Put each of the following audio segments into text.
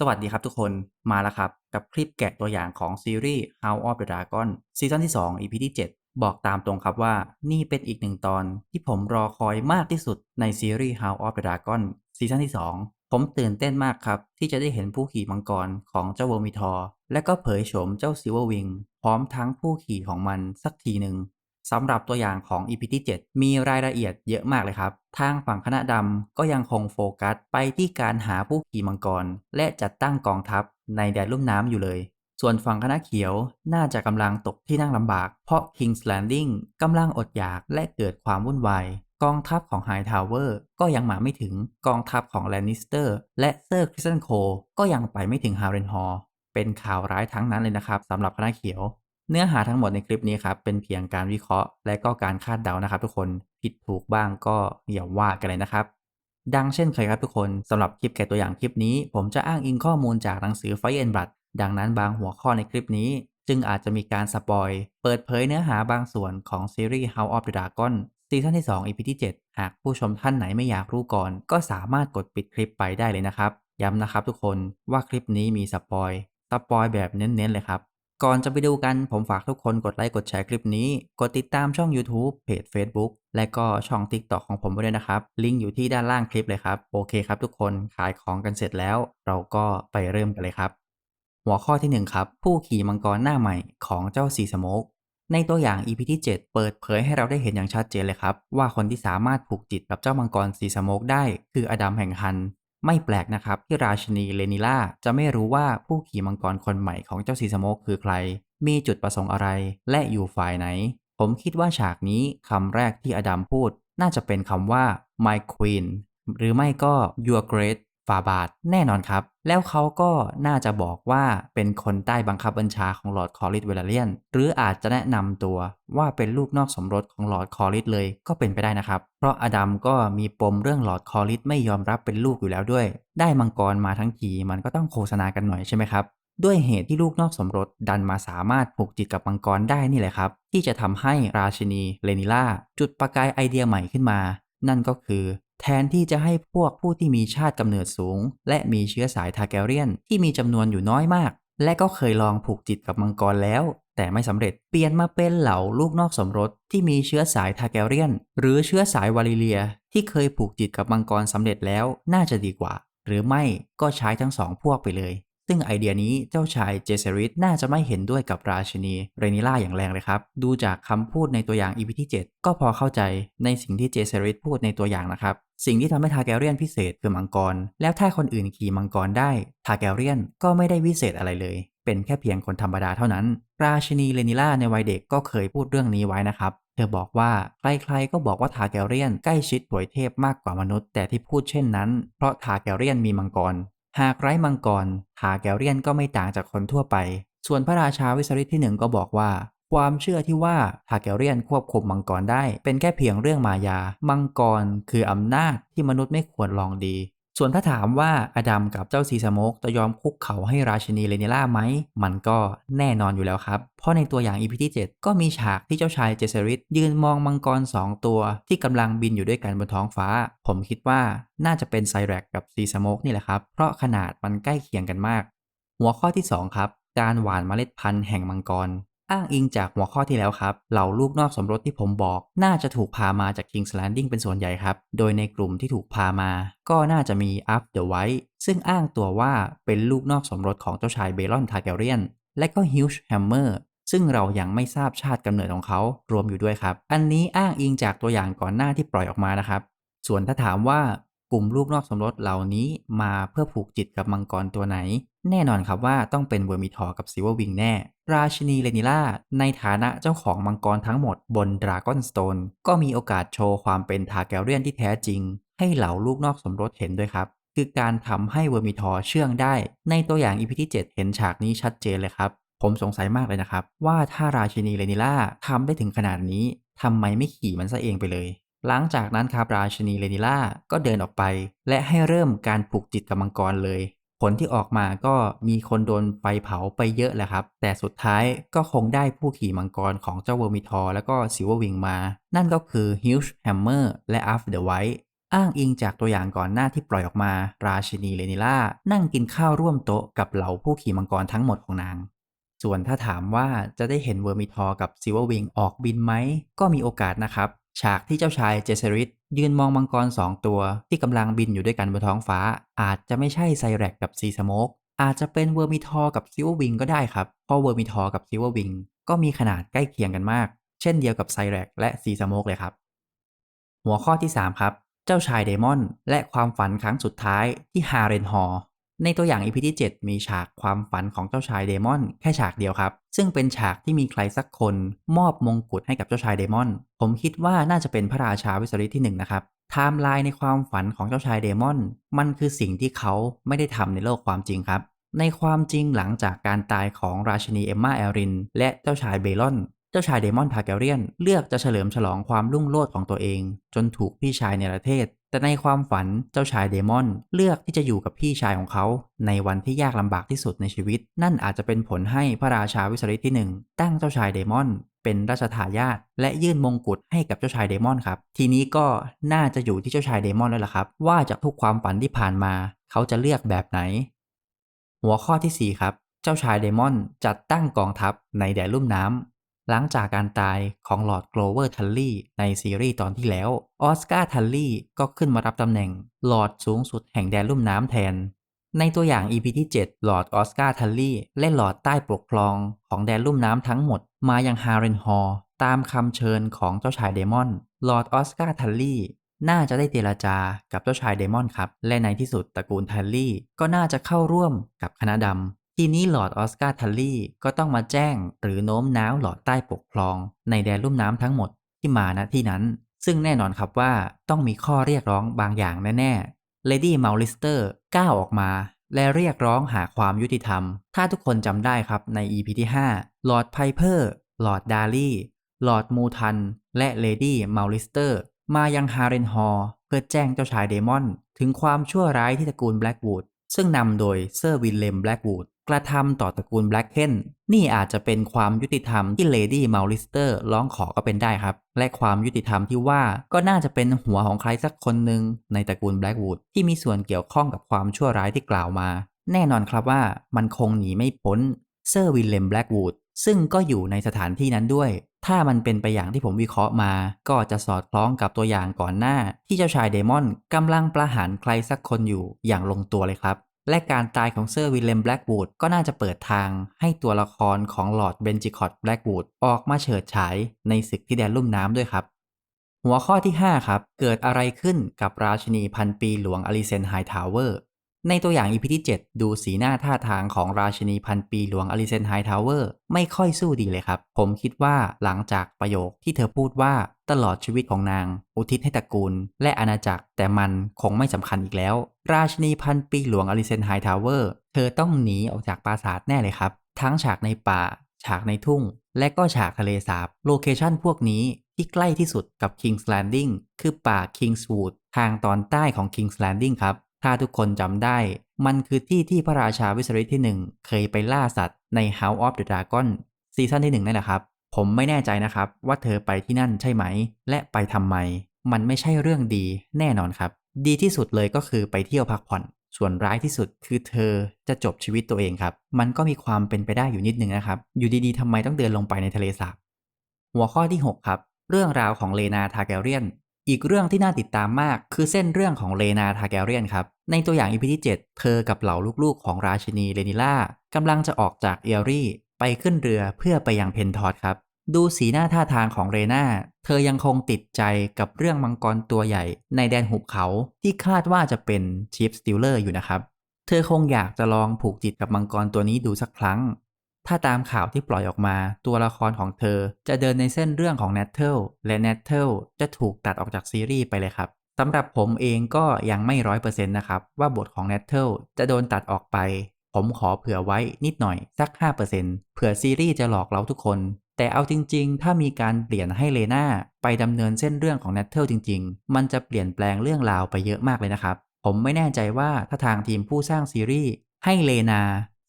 สวัสดีครับทุกคนมาแล้วครับ กับคลิปแกะตัวอย่างของซีรีส์ House of the Dragon ซีซั่นที่ 2 EP ที่ 7 บอกตามตรงครับว่านี่เป็นอีกหนึ่งตอนที่ผมรอคอยมากที่สุดในซีรีส์ House of the Dragon ซีซั่นที่ 2 ผมตื่นเต้นมากครับ ที่จะได้เห็นผู้ขี่มังกรของเจ้าเวอร์มิทอร์และก็เผยโฉมเจ้าซิลเวอร์วิงพร้อมทั้งผู้ขี่ของมันสักทีหนึ่ง สำหรับตัวอย่างของ EP ที่ 7 มีรายละเอียดเยอะมากเลยครับ ทางฝั่งคณะดำก็ยังคงโฟกัสไปที่การหาผู้ขี่มังกร และจัดตั้งกองทัพในแดนลุ่มน้ำอยู่เลย ส่วนฝั่งคณะเขียวน่าจะกำลังตกที่นั่งลำบาก เพราะ King's Landing กำลังอดอยากและเกิดความวุ่นวาย กองทัพของ High Tower ก็ยังมาไม่ถึง กองทัพของ Lannister และเซอร์คริสตันโคก็ยังไปไม่ถึง Harrenhal เป็นข่าวร้ายทั้งนั้นเลยนะครับสำหรับคณะเขียว เนื้อหาทั้งหมดในคลิปนี้ครับเป็นเพียงการวิเคราะห์ และก็การคาดเดานะครับ ทุกคนผิดถูกบ้างก็อย่าว่ากันเลยนะครับ ดังเช่นเคยครับทุกคนสำหรับคลิปแกะตัวอย่างคลิปนี้ ผมจะอ้างอิงข้อมูลจากหนังสือ Fire and Blood ดังนั้นบางหัวข้อในคลิปนี้ จึงอาจจะมีการสปอยเปิดเผยเนื้อหาบางส่วนของซีรีส์ House of the Dragon ซีซั่นที่ 2 EP ที่ 7 หากผู้ชมท่านไหนไม่อยากรู้ก่อน ก็สามารถกดปิดคลิปไปได้เลยนะครับ ย้ำนะครับทุกคนว่าคลิปนี้มีสปอยสปอยแบบเน้นๆเลยครับ ก่อนจะไปดูกันผมฝากทุกคนกดไลค์กดแชร์คลิปนี้ กดติดตามช่อง YouTube เพจ Facebook และก็ช่อง TikTok ของผมไว้ด้วยนะครับ ลิงก์อยู่ที่ด้านล่างคลิปเลยครับ โอเคครับทุกคนขายของกันเสร็จแล้ว เราก็ไปเริ่มกันเลยครับ หัวข้อที่ 1 ครับ ผู้ขี่มังกรหน้าใหม่ของเจ้าซีสโมกในตัวอย่าง EP ที่ 7 เปิดเผยให้เราได้เห็นอย่างชัดเจนเลยครับ ว่าคนที่สามารถผูกจิตกับเจ้ามังกรซีสโมกได้ คืออดัมแห่งฮัน ไม่แปลกนะครับที่ราชินีเลนิล่าจะไม่รู้ว่าผู้ขี่มังกรคนใหม่ของเจ้าซีสโมกคือใคร มีจุดประสงค์อะไร และอยู่ฝ่ายไหน ผมคิดว่าฉากนี้คำแรกที่อดัมพูด น่าจะเป็นคำว่า my queen หรือไม่ก็ your great ฟาบาทแน่นอนครับ แล้วเขาก็น่าจะบอกว่าเป็นคนใต้บังคับบัญชาของลอร์ดคอริสเวลเลียน หรืออาจจะแนะนำตัวว่าเป็นลูกนอกสมรสของลอร์ดคอริสเลยก็เป็นไปได้นะครับ เพราะอดัมก็มีปมเรื่องลอร์ดคอริสไม่ยอมรับเป็นลูกอยู่แล้วด้วย ได้มังกรมาทั้งทีมันก็ต้องโฆษณากันหน่อยใช่ไหมครับด้วยเหตุที่ลูกนอกสมรสดันมาสามารถผูกจิตกับมังกรได้นี่แหละครับ ที่จะทำให้ราชินีเลนิล่าจุดประกายไอเดียใหม่ขึ้นมา นั่นก็คือ แทนที่จะให้พวกผู้ที่มีชาติกำเนิดสูง และมีเชื้อสายทาแกเรียนที่มีจำนวนอยู่น้อยมาก และก็เคยลองผูกจิตกับมังกรแล้ว แต่ไม่สำเร็จเปลี่ยนมาเป็นเหล่าลูกนอกสมรสที่มีเชื้อสายทาแกเรียน หรือเชื้อสายวาลิเลีย ที่เคยผูกจิตกับมังกรสำเร็จแล้วน่าจะดีกว่า หรือไม่ก็ใช้ทั้งสองพวกไปเลย ซึ่งไอเดียนี้เจ้าชายเจเซริสน่าจะไม่เห็นด้วยกับราชินีเรนิล่าอย่างแรงเลยครับ ดูจากคำพูดในตัวอย่าง EP ที่ 7 ก็พอเข้าใจในสิ่งที่เจเซริสพูดในตัวอย่างนะครับ สิ่งที่ทำให้ทาแกเรียนพิเศษคือมังกร แล้วถ้าคนอื่นขี่มังกรได้ ทาแกเรียนก็ไม่ได้วิเศษอะไรเลย เป็นแค่เพียงคนธรรมดาเท่านั้น ราชินีเรนิล่าในวัยเด็กก็เคยพูดเรื่องนี้ไว้นะครับเธอบอกว่าใครๆก็บอกว่าทาแกเรียนใกล้ชิดถวยเทพมากกว่ามนุษย์ แต่ที่พูดเช่นนั้น เพราะทาแกเรียนมีมังกร หากไร้มังกรทาแกเรียนก็ไม่ต่างจากคนทั่วไป ส่วนพระราชาวิสริตที่หนึ่งก็บอกว่า ความเชื่อที่ว่าทาแกเรียนควบคุมมังกรได้ เป็นแค่เพียงเรื่องมายา มังกรคืออำนาจที่มนุษย์ไม่ควรลองดี ส่วนถ้าถามว่าอดัมกับเจ้าซีสโมกจะยอมคุกเข่าให้ราชินีเลนิล่าไหม มันก็แน่นอนอยู่แล้วครับ เพราะในตัวอย่าง EP ที่ 7 ก็มีฉากที่เจ้าชายเจเซริสยืนมองมังกร 2 ตัว ที่กำลังบินอยู่ด้วยกันบนท้องฟ้า ผมคิดว่าน่าจะเป็นไซแรกกับซีสโมกนี่แหละครับ เพราะขนาดมันใกล้เคียงกันมาก หัวข้อที่ 2 ครับ การหว่านเมล็ดพันธุ์แห่งมังกร อ้างอิงจากหัวข้อที่แล้วครับ เหล่าลูกนอกสมรสที่ผมบอก น่าจะถูกพามาจาก King's Landing เป็นส่วนใหญ่ครับ โดยในกลุ่มที่ถูกพามา ก็น่าจะมี Up the White ซึ่งอ้างตัวว่าเป็นลูกนอกสมรสของเจ้าชายเบลอนทาแกเรียน และก็ Huge Hammer ซึ่งเรายังไม่ทราบชาติกำเนิดของเขารวมอยู่ด้วยครับ อันนี้อ้างอิงจากตัวอย่างก่อนหน้าที่ปล่อยออกมานะครับ ส่วนถ้าถามว่ากลุ่มลูกนอกสมรสเหล่านี้มาเพื่อผูกจิตกับมังกรตัวไหน แน่นอนครับว่าต้องเป็นเวอร์มิทอร์กับซิลเวอร์วิงแน่ ราชินีเลนิล่าในฐานะเจ้าของมังกรทั้งหมดบนดราก้อนสโตนก็มีโอกาสโชว์ความเป็นทาแกเรียนที่แท้จริง ให้เหล่าลูกนอกสมรสเห็นด้วยครับ คือการทำให้เวอร์มิทอร์เชื่องได้ ในตัวอย่างอีพีที่ 7 เห็นฉากนี้ชัดเจนเลยครับ ผมสงสัยมากเลยนะครับ ว่าถ้าราชินีเลนิล่าทำได้ถึงขนาดนี้ทำไมไม่ขี่มันซะเองไปเลยหลังจากนั้นครับราชินีเลนิล่าก็เดินออกไป และให้เริ่มการผูกจิตกับมังกรเลย ลที่ออกมาก็มีคนโดนไฟเผาไปเยอะแหละครับ แต่สุดท้ายก็คงได้ผู้ขี่มังกรของเจ้าเวอร์มิทอร์แล้วก็ซิลเวอร์วิงมา นั่นก็คือ Huge Hammer และ Up the White อ้างอิงจากตัวอย่างก่อนหน้าที่ปล่อยออกมา ราชินีเลนิล่า นั่งกินข้าวร่วมโต๊ะกับเหล่าผู้ขี่มังกรทั้งหมดของนาง ส่วนถ้าถามว่าจะได้เห็นเวอร์มิทอร์กับซิลเวอร์วิงออกบินไหม ก็มีโอกาสนะครับ ฉากที่เจ้าชายเจเซริสยืนมองมังกรสองตัว ที่กำลังบินอยู่ด้วยกันบนท้องฟ้า อาจจะไม่ใช่ไซแรกกับซีสโมกอาจจะเป็นเวอร์มิทอร์กับซิววิงก็ได้ครับ เพราะเวอร์มิทอร์กับซิววิงก็มีขนาดใกล้เคียงกันมาก เช่นเดียวกับไซแรกและซีสโมกเลยครับ หัวข้อที่ 3 ครับ เจ้าชายเดมอน และความฝันครั้งสุดท้ายที่ฮาเรนฮอร์ ในตัวอย่างอีพีที่ 7 มีฉากความฝันของเจ้าชายเดมอนแค่ฉากเดียวครับ ซึ่งเป็นฉากที่มีใครสักคนมอบมงกุฎให้กับเจ้าชายเดมอน ผมคิดว่าน่าจะเป็นพระราชาวิสริตที่1นะครับไทม์ไลน์ในความฝันของเจ้าชายเดมอน มันคือสิ่งที่เขาไม่ได้ทำในโลกความจริงครับ ในความจริงหลังจากการตายของราชินีเอมมาแอริน และเจ้าชายเบลอน เจ้าชายเดมอนทาแกเรียน เลือกจะเฉลิมฉลองความรุ่งโรจน์ของตัวเอง จนถูกพี่ชายในประเทศ แต่ในความฝันเจ้าชายเดมอนเลือกที่จะอยู่กับพี่ชายของเขาในวันที่ยากลำบากที่สุดในชีวิต นั่นอาจจะเป็นผลให้พระราชาวิสริตที่หนึ่งตั้งเจ้าชายเดมอน เป็นราชทายาทและยื่นมงกุฎให้กับเจ้าชายเดมอนครับ ทีนี้ก็น่าจะอยู่ที่เจ้าชายเดมอนแล้วล่ะครับ ว่าจากทุกความฝันที่ผ่านมา เขาจะเลือกแบบไหน หัวข้อที่4ครับ เจ้าชายเดมอนจัดตั้งกองทัพในแดนลุ่มน้ำ หลังจากการตายของลอร์ดโกลเวอร์ทัลลี่ในซีรีส์ตอนที่แล้ว ออสการ์ทัลลี่ก็ขึ้นมารับตำแหน่งลอร์ดสูงสุดแห่งแดนลุ่มน้ำแทน ในตัวอย่าง EP ที่ 7 ลอร์ดออสการ์ทัลลี่และลอร์ดใต้ปกครองของแดนลุ่มน้ำทั้งหมด มายังฮาร์เรนฮอร์ตามคำเชิญของเจ้าชายเดมอนลอร์ดออสการ์ทัลลี่น่าจะได้เจรจากับเจ้าชายเดมอนครับ และในที่สุดตระกูลทัลลี่ก็น่าจะเข้าร่วมกับคณะดำ ทีนี้ลอร์ดออสการ์ทัลลี่ก็ต้องมาแจ้งหรือโน้มน้าวหลอดใต้ปกครองในแดนลุ่มน้ำทั้งหมดที่มาณที่นั้น ซึ่งแน่นอนครับว่าต้องมีข้อเรียกร้องบางอย่างแน่ๆเลดี้มาลิสเตอร์ก้าวออกมา และเรียกร้องหาความยุติธรรม ถ้าทุกคนจำได้ครับใน EP ที่ 5 ลอร์ดไพเพอร์ ลอร์ดดารี่ลอร์ดมูทัน และเลดี้มาลิสเตอร์มายังฮาเรนฮอร์เพื่อแจ้งเจ้าชายเดมอน ถึงความชั่วร้ายที่ตระกูลแบล็กวูดซึ่งนำโดยเซอร์วิลเลมแบล็กวูด กระทำต่อตระกูลแบล็กเคนนี่อาจจะเป็นความยุติธรรมที่เลดี้มาลิสเตอร์ร้องขอก็เป็นได้ครับ และความยุติธรรมที่ว่าก็น่าจะเป็นหัวของใครสักคนหนึ่งในตระกูลแบล็กวูดที่มีส่วนเกี่ยวข้องกับความชั่วร้ายที่กล่าวมา แน่นอนครับว่ามันคงหนีไม่พ้นเซอร์วิลเลมแบล็กวูดซึ่งก็อยู่ในสถานที่นั้นด้วย ถ้ามันเป็นไปอย่างที่ผมวิเคราะห์มา ก็จะสอดคล้องกับตัวอย่างก่อนหน้า ที่เจ้าชายเดมอนกำลังประหารใครสักคนอยู่อย่างลงตัวเลยครับ และการตายของเซอร์วิลเลมแบล็กวูดก็น่าจะเปิดทางให้ตัวละครของลอร์ดเบนจิคอตแบล็กวูดออกมาเฉิดฉายในศึกที่แดนลุ่มน้ำด้วยครับ หัวข้อที่ 5 ครับ เกิดอะไรขึ้นกับราชินีพันปีหลวงอลิเซนไฮทาวเวอร์ในตัวอย่าง EP ที่ 7 ดูสีหน้าท่าทางของราชินีพันปีหลวงอลิเซนไฮทาวเวอร์ไม่ค่อยสู้ดีเลยครับ ผมคิดว่าหลังจากประโยคที่เธอพูดว่า ตลอดชีวิตของนาง อุทิศให้ตระกูล และอาณาจักร แต่มันคงไม่สำคัญอีกแล้ว ราชินีพันปีหลวงอลิเซนไฮทาวเวอร์ เธอต้องหนีออกจากปราสาทแน่เลยครับ ทั้งฉากในป่า ฉากในทุ่ง และก็ฉากทะเลสาบ โลเคชั่นพวกนี้ที่ใกล้ที่สุดกับ King's Landing คือป่า Kingswood ทางตอนใต้ของ King's Landing ครับ ถ้าทุกคนจำได้ มันคือที่ที่พระราชาวิสริตที่ 1 เคยไปล่าสัตว์ใน House of the Dragon ซีซั่นที่ 1 นั่นแหละครับ ผมไม่แน่ใจนะครับว่าเธอไปที่นั่นใช่ไหม และไปทำไม มันไม่ใช่เรื่องดีแน่นอนครับ ดีที่สุดเลยก็คือไปเที่ยวพักผ่อน ส่วนร้ายที่สุดคือเธอจะจบชีวิตตัวเองครับ มันก็มีความเป็นไปได้อยู่นิดนึงนะครับ อยู่ดีๆทำไมต้องเดินลงไปในทะเลสาบ หัวข้อที่ 6 ครับ เรื่องราวของเลนาทาแกเรียน อีกเรื่องที่น่าติดตามมากคือเส้นเรื่องของเลนาทาแกเรียนครับ ในตัวอย่างอีพีที่ 7 เธอกับเหล่าลูกๆ ของราชินีเลนิล่ากำลังจะออกจากเอลรี่ไปขึ้นเรือเพื่อไปยังเพนทอสครับ ดูสีหน้าท่าทางของเรนาเธอยังคงติดใจกับเรื่องมังกรตัวใหญ่ ในแดนหุบเขาที่คาดว่าจะเป็นชีฟสติลเลอร์อยู่นะครับ เธอคงอยากจะลองผูกจิตกับมังกรตัวนี้ดูสักครั้ง ถ้าตามข่าวที่ปล่อยออกมา ตัวละครของเธอจะเดินในเส้นเรื่องของ n น t เทลและเน t เทลจะถูกตัดออกจากซีรีส์ไปเลยครับสำหรับผมเองก็ยังไม่ร้อยเปอร์เซ็นต์นะครับ ว่าบทของ n น t เทลจะโดนตัดออกไป ผมขอเผื่อไว้นิดหน่อยสัก 5%เผื่อซีรีส์จะหลอกเราทุกคน แต่เอาจริง ๆ ถ้ามีการเปลี่ยนให้เลนาไปดำเนินเส้นเรื่องของ n น t เทิลจริง ๆ มันจะเปลี่ยนแปลงเรื่องราวไปเยอะมากเลยนะครับ ผมไม่แน่ใจว่าถ้าทางทีมผู้สร้างซีรีส์ให้เลนา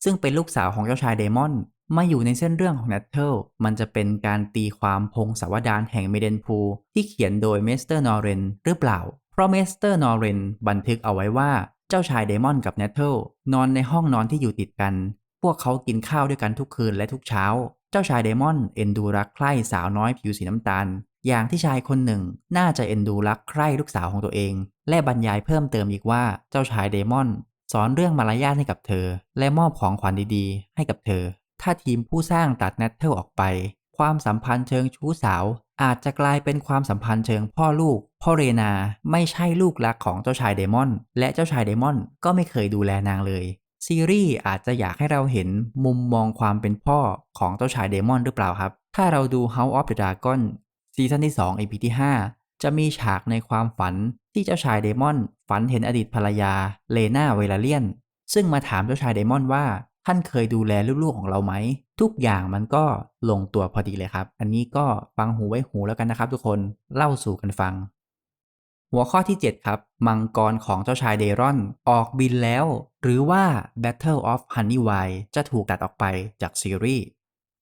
ซึ่งเป็นลูกสาวของเจ้าชายเดมอนมาอยู่ในเส้นเรื่องของ n น t เทิลมันจะเป็นการตีความพงศาวดารแห่งเมเดนพูที่เขียนโดยเมสเตอร์นอร์เรนหรือเปล่า เพราะเมสเตอร์นอร์เรนบันทึกเอาไว้ว่าเจ้าชายเดมอนกับเนทเทิลนอนในห้องนอนที่อยู่ติดกัน พวกเขากินข้าวด้วยกันทุกคืนและทุกเช้า จ้าชายเดมอนเอ็นดูรักใคร่สาวน้อยผิวสีน้ำตาล อย่างที่ชายคนหนึ่งน่าจะเอ็นดูรักใคร่ลูกสาวของตัวเอง และบรรยายเพิ่มเติมอีกว่าเจ้าชายเดมอน สอนเรื่องมารยาทให้กับเธอ และมอบของขวัญดีๆ ให้กับเธอ ถ้าทีมผู้สร้างตัดเนทเทิลออกไป ความสัมพันธ์เชิงชู้สาว อาจจะกลายเป็นความสัมพันธ์เชิงพ่อลูก พ่อเรนาไม่ใช่ลูกรักของเจ้าชายเดมอน และเจ้าชายเดมอนก็ไม่เคยดูแลนางเลย ซีรีส์อาจจะอยากให้เราเห็นมุมมองความเป็นพ่อของเจ้าชายเดมอนหรือเปล่าครับ ถ้าเราดู House of the Dragon ซีซั่นที่2 EP ที่ 5 จะมีฉากในความฝันที่เจ้าชายเดมอน ฝันเห็นอดีตภรรยาเลนาเวลาเลียน ซึ่งมาถามเจ้าชายเดมอนว่าท่านเคยดูแลลูกๆของเราไหม ทุกอย่างมันก็ลงตัวพอดีเลยครับ อันนี้ก็ฟังหูไว้หูแล้วกันนะครับทุกคนเล่าสู่กันฟัง หัวข้อที่ 7 ครับ มังกรของเจ้าชายเดรอน ออกบินแล้ว หรือว่า Battle of Honeywell จะถูกตัดออกไปจากซีรีส์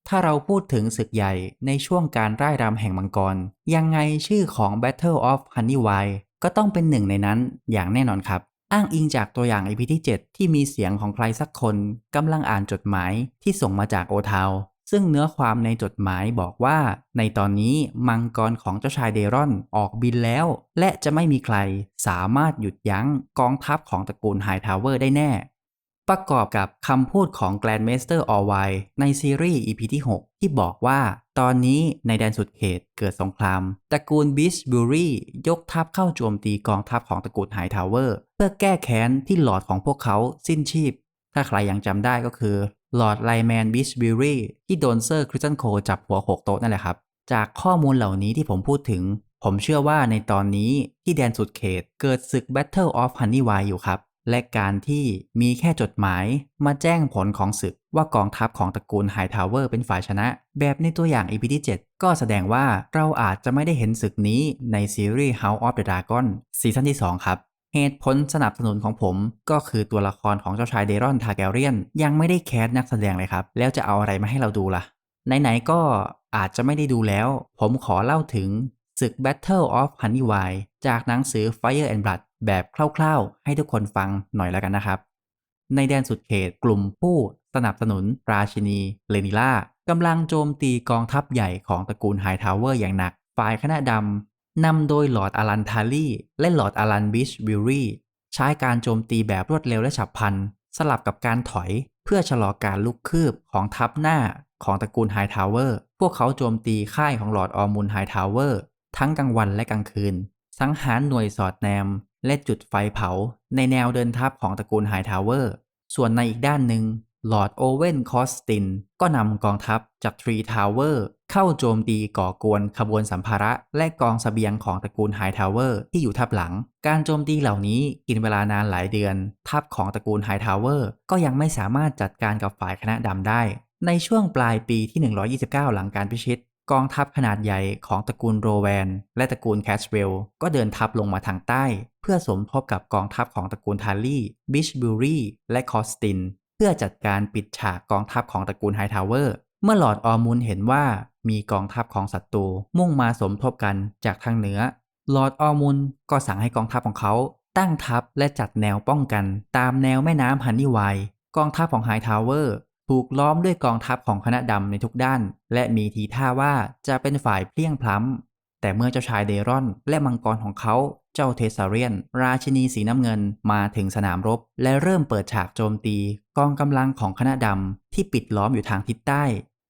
ถ้าเราพูดถึงศึกใหญ่ในช่วงการร่ายรำแห่งมังกร ยังไงชื่อของ Battle of Honeywell ก็ต้องเป็นหนึ่งในนั้นอย่างแน่นอนครับ อ้างอิงจากตัวอย่าง EP ที่ 7 ที่มีเสียงของใครสักคนกำลังอ่านจดหมายที่ส่งมาจากโอทาว ซึ่งเนื้อความในจดหมายบอกว่า ในตอนนี้มังกรของเจ้าชายเดรอนออกบินแล้ว และจะไม่มีใครสามารถหยุดยั้งกองทัพของตระกูลไฮทาวเวอร์ได้แน่ ประกอบกับคำพูดของแก a นเมสเตอร์ออไวในซีรีส์ EP ที่ 6 ที่บอกว่า ตอนนี้ในแดนสุดเขตเกิดสงคราม ตระกูลบิชบูรียกทัพเข้าโจมตีกองทัพของตระกูลไฮทาวเวอร์เพื่อแก้แค้นที่หลอดของพวกเขาสิ้นชีพถ้าใครยังจำได้ก็คือ ลอดไลแมนบิชบิรีที่โดนเซอร์คริสตันโคจับหัวโขกโต๊ะนั่นแหละครับ จากข้อมูลเหล่านี้ที่ผมพูดถึง ผมเชื่อว่าในตอนนี้ที่แดนสุดเขตเกิดศึก Battle of Honeywell อยู่ครับ และการที่มีแค่จดหมายมาแจ้งผลของศึกว่ากองทัพของตระกูลไฮทาวเวอร์เป็นฝ่ายชนะ แบบในตัวอย่าง EP ที่ 7 ก็แสดงว่าเราอาจจะไม่ได้เห็นศึกนี้ในซีรีส์ House of the Dragon ซีซั่นที่ 2 ครับ เหตุผลสนับสนุนของผมก็คือตัวละครของเจ้าชายเดรอนทาแกเรียน ยังไม่ได้แคสนักแสดงเลยครับ แล้วจะเอาอะไรมาให้เราดูล่ะ ไหนๆก็อาจจะไม่ได้ดูแล้ว ผมขอเล่าถึงศึก Battle of Honeywell จากหนังสือ Fire and Blood แบบคร่าวๆ ให้ทุกคนฟังหน่อยแล้วกันนะครับ ในแดนสุดเขตกลุ่มผู้สนับสนุนราชินีเลนิล่ากำลังโจมตีกองทัพใหญ่ของตระกูลไฮทาวเวอร์อย่างหนัก ฝ่ายคณะดำ นำโดยหลอร์ดอารันทาลีและหลอร์ดอารันบิชบิลรีใช้การโจมตีแบบรวดเร็วและฉับพลัน สลับกับการถอย เพื่อชะลอการลุกคืบของทัพหน้าของตระกูลไฮทาวเวอร์ พวกเขาโจมตีค่ายของหลอร์ดออมูลไฮทาวเวอร์ ทั้งกลางวันและกลางคืน สังหารหน่วยสอดแนม และจุดไฟเผา ในแนวเดินทัพของตระกูลไฮทาวเวอร์ ส่วนในอีกด้านหนึ่งหลอร์ดโอเวนคอสตินก็นำกองทัพจากทรีทาวเวอร์ เข้าโจมตีก่อกวนขบวนสัมภาระ และกองสเสบียงของตระกูลไฮทาวเวอร์ที่อยู่ทับหลัง การโจมตีเหล่านี้กินเวลานานหลายเดือน ทัพของตระกูลไฮทาวเวอร์ก็ยังไม่สามารถจัดการกับฝ่ายคณะดำได้ ในช่วงปลายปีที่ 129 หลังการพิชิต กองทัพขนาดใหญ่ของตระกูลโรแวน และตระกูลแคชเวลก็เดินทัพลงมาทางใต้ เพื่อสมทบกับกองทัพของตระกูลทารี่บิชบิลรีและคอสตินเพื่อจัดการปิดฉากกองทัพของตระกูลไฮทาวเวอร์เมื่อหลอดออมูลเห็นว่า มีกองทัพของศัตรูมุ่งมาสมทบกันจากทางเหนือ ลอร์ดออมุนก็สั่งให้กองทัพของเขา ตั้งทัพและจัดแนวป้องกัน ตามแนวแม่น้ำฮันนี่ไวกองทัพของไฮทาวเวอร์ถูกล้อมด้วยกองทัพของคณะดำในทุกด้าน และมีทีท่าว่าจะเป็นฝ่ายเพลียงพล้ำแต่เมื่อเจ้าชายเดรอนและมังกรของเขาเจ้าเทสาเรียน ราชินีสีน้ำเงินมาถึงสนามรบ และเริ่มเปิดฉากโจมตี กองกำลังของคณะดำที่ปิดล้อมอยู่ทางทิศใต้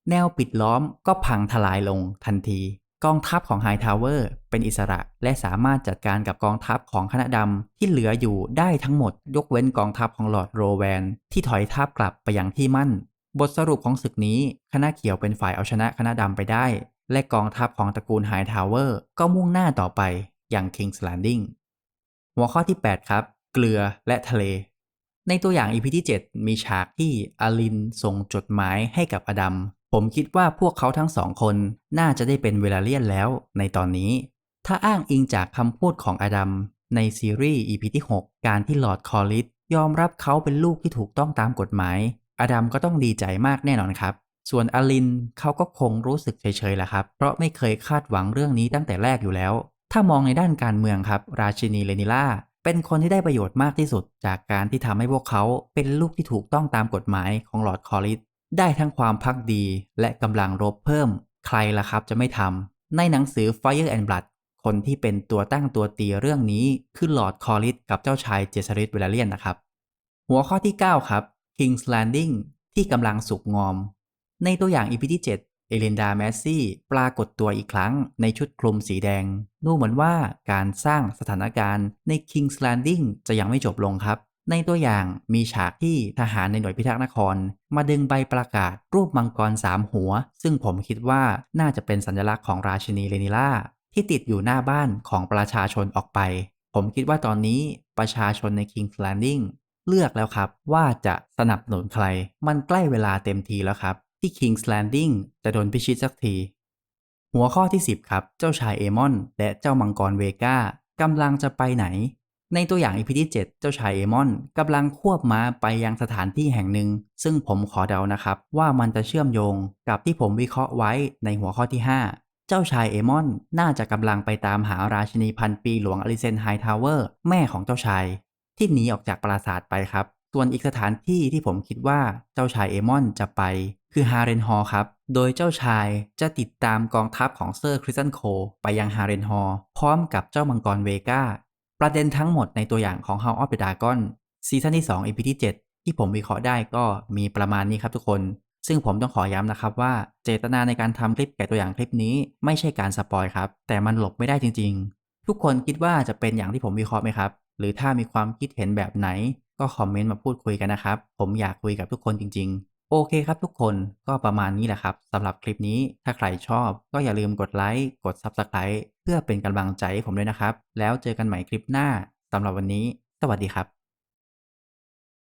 แนวปิดล้อมก็พังทลายลงทันที กองทัพของไฮทาวเวอร์เป็นอิสระ และสามารถจัดการกับกองทัพของคณะดำที่เหลืออยู่ได้ทั้งหมด ยกเว้นกองทัพของลอร์ดโรแวน ที่ถอยทัพกลับไปยังที่มั่น บทสรุปของศึกนี้คณะเขียวเป็นฝ่ายเอาชนะคณะดำไปได้ และกองทัพของตระกูลไฮทาวเวอร์ก็มุ่งหน้าต่อไปอย่าง King's Landing หัวข้อที่ 8 ครับ เกลือและทะเล ในตัวอย่าง EP ที่ 7 มีฉากที่อลินส่งจดหมายให้กับอดัม ผมคิดว่าพวกเขาทั้งสองคนน่าจะได้เป็นเวลาเลียนแล้วในตอนนี้ ถ้าอ้างอิงจากคำพูดของอดัมในซีรีส์ EP ที่ 6 การที่ลอร์ดคอลิสยอมรับเขาเป็นลูกที่ถูกต้องตามกฎหมาย อดัมก็ต้องดีใจมากแน่นอนครับ ส่วนอลินเขาก็คงรู้สึกเฉยๆแหละครับ เพราะไม่เคยคาดหวังเรื่องนี้ตั้งแต่แรกอยู่แล้ว ถ้ามองในด้านการเมืองครับ ราชินีเลนิล่าเป็นคนที่ได้ประโยชน์มากที่สุด จากการที่ทำให้พวกเขาเป็นลูกที่ถูกต้องตามกฎหมายของลอร์ดคอริส ได้ทั้งความพักดีและกำลังรบเพิ่ม ใครล่ะครับจะไม่ทำในหนังสือ Fire and Blood คนที่เป็นตัวตั้งตัวตีเรื่องนี้คือลอร์ดคอริสกับเจ้าชายเจสริสเวลเลียนนะครับ หัวข้อที่ 9 ครับ King's Landing ที่กำลังสุกงอม ในตัวอย่าง EP ที่ 7 เอเลนดาแมสซี่ปรากฏตัวอีกครั้งในชุดคลุมสีแดง ดูเหมือนว่าการสร้างสถานการณ์ใน King's Landing จะยังไม่จบลงครับ ในตัวอย่างมีฉากที่ทหารในหน่วยพิทักษ์นคร มาดึงใบประกาศรูปมังกรสามหัว ซึ่งผมคิดว่าน่าจะเป็นสัญลักษณ์ของราชินีเลนิล่าที่ติดอยู่หน้าบ้านของประชาชนออกไป ผมคิดว่าตอนนี้ประชาชนใน King's Landing เลือกแล้วครับว่าจะสนับสนุนใคร มันใกล้เวลาเต็มทีแล้วครับ ที่ King's Landing จะโดนพิชิตสักที หัวข้อที่ 10 ครับ เจ้าชายเอมอนและเจ้ามังกรเวก้ากำลังจะไปไหน ในตัวอย่าง EP ที่7เจ้าชายเอมอนกำลังควบม้าไปยังสถานที่แห่งหนึ่ง ซึ่งผมขอเดานะครับ ว่ามันจะเชื่อมโยงกับที่ผมวิเคราะห์ไว้ในหัวข้อที่ 5 เจ้าชายเอมอนน่าจะกำลังไปตามหาราชินีพันปีหลวงอลิเซนไฮทาวเวอร์แม่ของเจ้าชาย ที่หนีออกจากปราสาทไปครับ ส่วนอีกสถานที่ที่ผมคิดว่าเจ้าชายเอมอนจะไป คือฮาเรนฮอลครับโดยเจ้าชายจะติดตามกองทัพของเซอร์คริสตันโค ไปยังฮาเรนฮอลพร้อมกับเจ้ามังกรเวกา ประเด็นทั้งหมดในตัวอย่างของ House of the Dragon ซีซั่นที่ 2 EP ที่ 7 ที่ผมวิเคราะห์ได้ก็มีประมาณนี้ครับทุกคน ซึ่งผมต้องขอย้ำนะครับว่าเจตนาในการทำคลิปแกะตัวอย่างคลิปนี้ไม่ใช่การสปอยครับ แต่มันหลบไม่ได้จริง ๆ ทุกคนคิดว่าจะเป็นอย่างที่ผมวิเคราะห์ไหมครับ หรือถ้ามีความคิดเห็นแบบไหน ก็คอมเมนต์มาพูดคุยกันนะครับ ผมอยากคุยกับทุกคนจริง ๆ โอเคครับทุกคนก็ประมาณนี้แหละครับสำหรับคลิปนี้ถ้าใครชอบก็อย่าลืมกดไลค์กด Subscribe เพื่อเป็นกำลังใจให้ผมด้วยนะครับ แล้วเจอกันใหม่คลิปหน้าสำหรับวันนี้ สวัสดีครับ